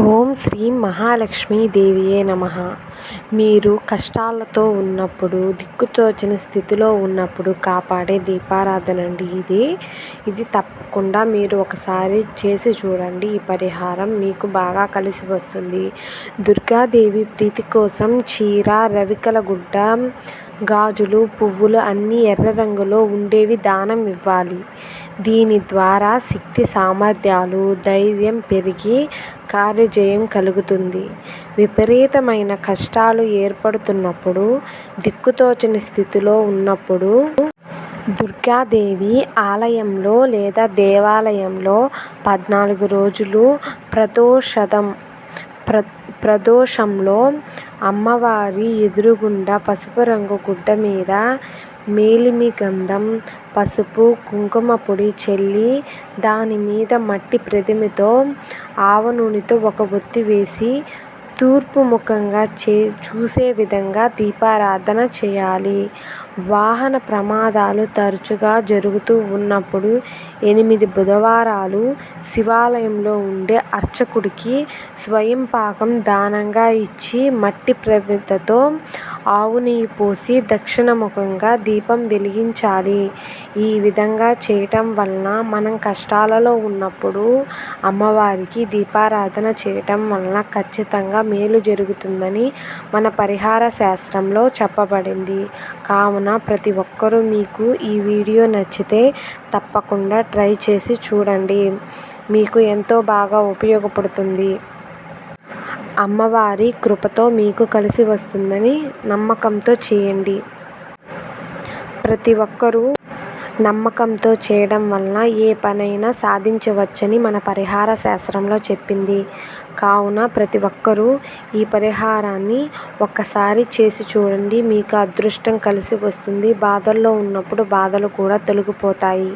ఓం శ్రీ మహాలక్ష్మీ దేవియే నమ. మీరు కష్టాలతో ఉన్నప్పుడు దిక్కుతోచని స్థితిలో ఉన్నప్పుడు కాపాడే దీపారాధన అండి ఇది. ఇది తప్పకుండా మీరు ఒకసారి చేసి చూడండి. ఈ పరిహారం మీకు బాగా కలిసి వస్తుంది. దుర్గాదేవి ప్రీతి కోసం చీర రవికల గుడ్డ గాజులు పువ్వులు అన్నీ ఎర్ర రంగులో ఉండేవి దానం ఇవ్వాలి. దీని ద్వారా శక్తి సామర్థ్యాలు ధైర్యం పెరిగి కార్యజయం కలుగుతుంది. విపరీతమైన కష్ట కష్టాలు ఏర్పడుతున్నప్పుడు దిక్కుతోచని స్థితిలో ఉన్నప్పుడు దుర్గాదేవి ఆలయంలో లేదా దేవాలయంలో పద్నాలుగు రోజులు ప్రదోషదం ప్ర ప్రదోషంలో అమ్మవారి ఎదురుగుండా పసుపు రంగు గుడ్డ మీద మేలిమి గంధం పసుపు కుంకుమ పొడి చల్లి దాని మీద మట్టి ప్రతిమతో ఆవ నూనెతో ఒక ఒత్తి వేసి తూర్పు ముఖంగా చే చూసే విధంగా దీపారాధన చేయాలి. వాహన ప్రమాదాలు తరచుగా జరుగుతూ ఉన్నప్పుడు ఎనిమిది బుధవారాలు శివాలయంలో ఉండే అర్చకుడికి స్వయం పాకం దానంగా ఇచ్చి మట్టి ప్రమిదతో ఆవు నెయ్యి పోసి దక్షిణముఖంగా దీపం వెలిగించాలి. ఈ విధంగా చేయటం వలన మనం కష్టాలలో ఉన్నప్పుడు అమ్మవారికి దీపారాధన చేయటం వలన ఖచ్చితంగా మేలు జరుగుతుందని మన పరిహార శాస్త్రంలో చెప్పబడింది. కావున ప్రతి ఒక్కరూ మీకు ఈ వీడియో నచ్చితే తప్పకుండా ట్రై చేసి చూడండి. మీకు ఎంతో బాగా ఉపయోగపడుతుంది. అమ్మవారి కృపతో మీకు కలిసి వస్తుందని నమ్మకంతో చేయండి. ప్రతి ఒక్కరూ నమ్మకంతో చేయడం వలన ఏ పనైనా సాధించవచ్చని మన పరిహార శాస్త్రంలో చెప్పింది. కావున ప్రతి ఒక్కరూ ఈ పరిహారాన్ని ఒక్కసారి చేసి చూడండి. మీకు అదృష్టం కలిసి వస్తుంది. బాధల్లో ఉన్నప్పుడు బాధలు కూడా తొలగిపోతాయి.